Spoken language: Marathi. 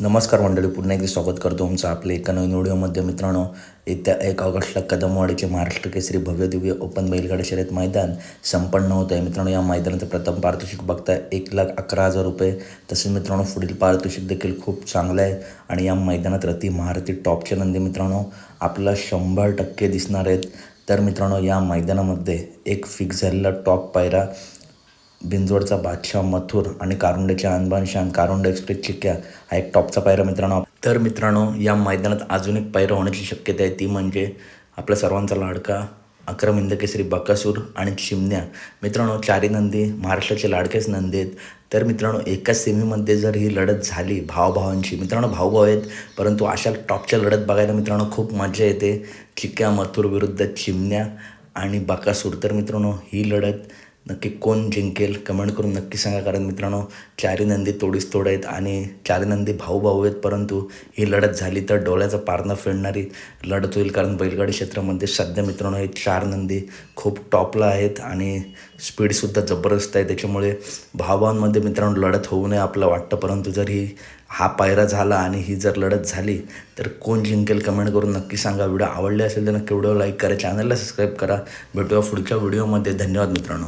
नमस्कार मंडळी पुन्हा एकदा स्वागत करतो तुमचं आपल्या एका नवीन व्हिडिओमध्ये. मित्रांनो येत्या एक ऑगस्टला कदमवाडीचे महाराष्ट्र केसरी भव्य दिव्य ओपन बैलगाडी शर्यत मैदान संपन्न होत आहे. मित्रांनो या मैदानाचं प्रथम पारितोषिक बघता एक लाख अकरा हजार रुपये. तसेच मित्रांनो पुढील पारितोषिक देखील खूप चांगलं आहे. आणि या मैदानात रती महारथी टॉपचे नंदी मित्रांनो आपला शंभर टक्के दिसणार आहेत. तर मित्रांनो या मैदानामध्ये एक फिक्स झालेला टॉप पायरा बिंजोडचा बादशाह मथुर आणि कारुंडेच्या अनबानशान कारुंड एक्सप्रेस चिक्क्या हा एक टॉपचा पायरा मित्रांनो. तर मित्रांनो या मैदानात अजून एक पायरा होण्याची शक्यता आहे ती म्हणजे आपल्या सर्वांचा लाडका अक्रम इंदकेसरी बकासूर आणि चिमण्या. मित्रांनो चारी नंदी महाराष्ट्राचे लाडकेच नंदी आहेत. तर मित्रांनो एकाच सेमीमध्ये जर ही लढत झाली भावभावांची मित्रांनो भाऊभाव आहेत परंतु अशा टॉपच्या लढत बघायला मित्रांनो खूप मजा येते. चिक्क्या मथुर विरुद्ध चिमण्या आणि बकासूर. तर मित्रांनो ही लढत नक्की कोण जिंकेल कमेंट करून नक्की सांगा. कारण मित्रांनो चारी नंदी तोडीस तोड आहेत आणि चारी नंदी भाऊ भाऊ आहेत परंतु ही लढत झाली तर डोळ्याचं पारणं फेडणारी लढत होईल. कारण बैलगाडी क्षेत्रामध्ये सध्या मित्रांनो हे चार नंदी खूप टॉपला आहेत आणि स्पीडसुद्धा जबरदस्त आहे. त्याच्यामुळे भावभावांमध्ये मित्रांनो लढत होऊ नये आपलं वाटतं. परंतु जर ही हा पायरा झाला आणि ही जर लढत झाली तर कोण जिंकेल कमेंट करून नक्की सांगा. व्हिडिओ आवडले असेल तर नक्की व्हिडिओ लाईक करा चॅनलला सबस्क्राईब करा. भेटूया पुढच्या व्हिडिओमध्ये. धन्यवाद मित्रांनो.